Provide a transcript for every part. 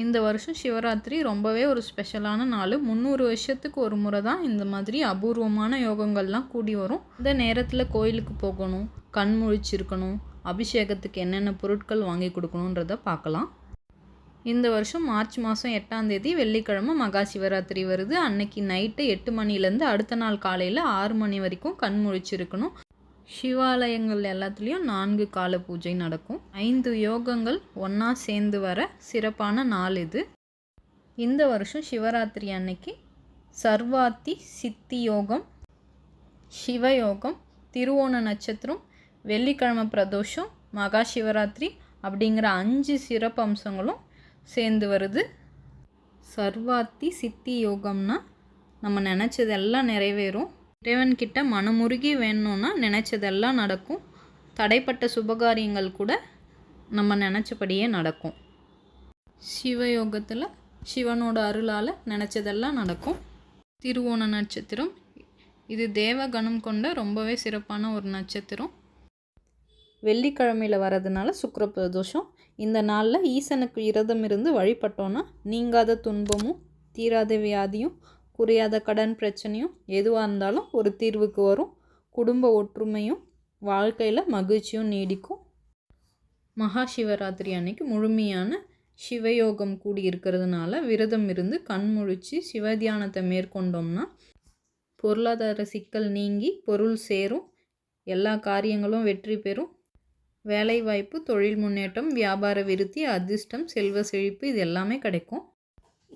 இந்த வருஷம் சிவராத்திரி ரொம்பவே ஒரு ஸ்பெஷலான நாள். முந்நூறு வருஷத்துக்கு ஒரு முறை தான் இந்த மாதிரி அபூர்வமான யோகங்கள்லாம் கூடி வரும். இந்த நேரத்தில் கோயிலுக்கு போகணும் கண் முழிச்சிருக்கணும் அபிஷேகத்துக்கு என்னென்ன பொருட்கள் வாங்கி கொடுக்கணுன்றத பார்க்கலாம். இந்த வருஷம் மார்ச் மாதம் எட்டாம் தேதி வெள்ளிக்கிழமை மகா சிவராத்திரி வருது. அன்னைக்கு நைட்டு எட்டு மணிலேருந்து அடுத்த நாள் காலையில் ஆறு மணி வரைக்கும் கண் முழிச்சிருக்கணும். சிவாலயங்கள் எல்லாத்துலேயும் நான்கு கால பூஜை நடக்கும். ஐந்து யோகங்கள் ஒன்றா சேர்ந்து வர சிறப்பான நாள் இது. இந்த வருஷம் சிவராத்திரி அன்னைக்கு சர்வாத்தி சித்தி யோகம் சிவயோகம் திருவோண நட்சத்திரம் வெள்ளிக்கிழமை பிரதோஷம் மகா சிவராத்திரி அப்படிங்கிற அஞ்சு சிறப்பு அம்சங்களும் சேர்ந்து வருது. சர்வாத்தி சித்தி யோகம்னா நம்ம நினச்சதெல்லாம் நிறைவேறும். இறைவன்கிட்ட மனமுருகி வேணும்னா நினச்சதெல்லாம் நடக்கும். தடைப்பட்ட சுபகாரியங்கள் கூட நம்ம நினச்சபடியே நடக்கும். சிவயோகத்தில் சிவனோட அருளால் நினச்சதெல்லாம் நடக்கும். திருவோண நட்சத்திரம் இது தேவகணம் கொண்ட ரொம்பவே சிறப்பான ஒரு நட்சத்திரம். வெள்ளிக்கிழமையில் வரதுனால சுக்கிர பிரதோஷம் இந்த நாளில் ஈசனுக்கு விரதம் இருந்து வழிபட்டோன்னா நீங்காத துன்பமும் தீராத வியாதியும் குறையாத கடன் பிரச்சனையும் எதுவாக இருந்தாலும் ஒரு தீர்வுக்கு வரும். குடும்ப ஒற்றுமையும் வாழ்க்கையில் மகிழ்ச்சியும் நீடிக்கும். மகா சிவராத்திரி அன்னைக்கு முழுமையான சிவயோகம் கூடி இருக்கிறதுனால விரதம் இருந்து கண்முழிச்சு சிவதியானத்தை மேற்கொண்டோம்னா பொருளாதார சிக்கல் நீங்கி பொருள் சேரும். எல்லா காரியங்களும் வெற்றி பெறும். வேலைவாய்ப்பு தொழில் முன்னேற்றம் வியாபார விருத்தி அதிர்ஷ்டம் செல்வ செழிப்பு இது எல்லாமே கிடைக்கும்.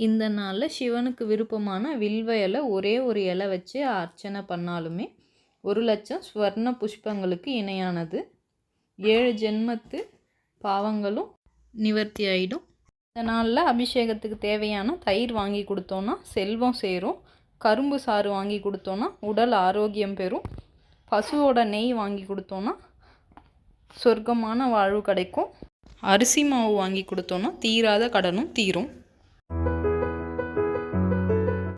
இந்த நாளில் சிவனுக்கு விருப்பமான வில்வ இலை ஒரே ஒரு இலை வச்சு அர்ச்சனை பண்ணாலுமே ஒரு லட்சம் ஸ்வர்ண புஷ்பங்களுக்கு இணையானது. ஏழு ஜென்மத்து பாவங்களும் நிவர்த்தி ஆகிடும் இந்த நாளில் அபிஷேகத்துக்கு தேவையான தயிர் வாங்கி கொடுத்தோன்னா செல்வம் சேரும். கரும்பு சாறு வாங்கி கொடுத்தோன்னா உடல் ஆரோக்கியம் பெறும். பசுவோட நெய் வாங்கி கொடுத்தோன்னா சொர்க்கமான வாழ்வு கிடைக்கும். அரிசி மாவு வாங்கி கொடுத்தோன்னா தீராத கடனும் தீரும்.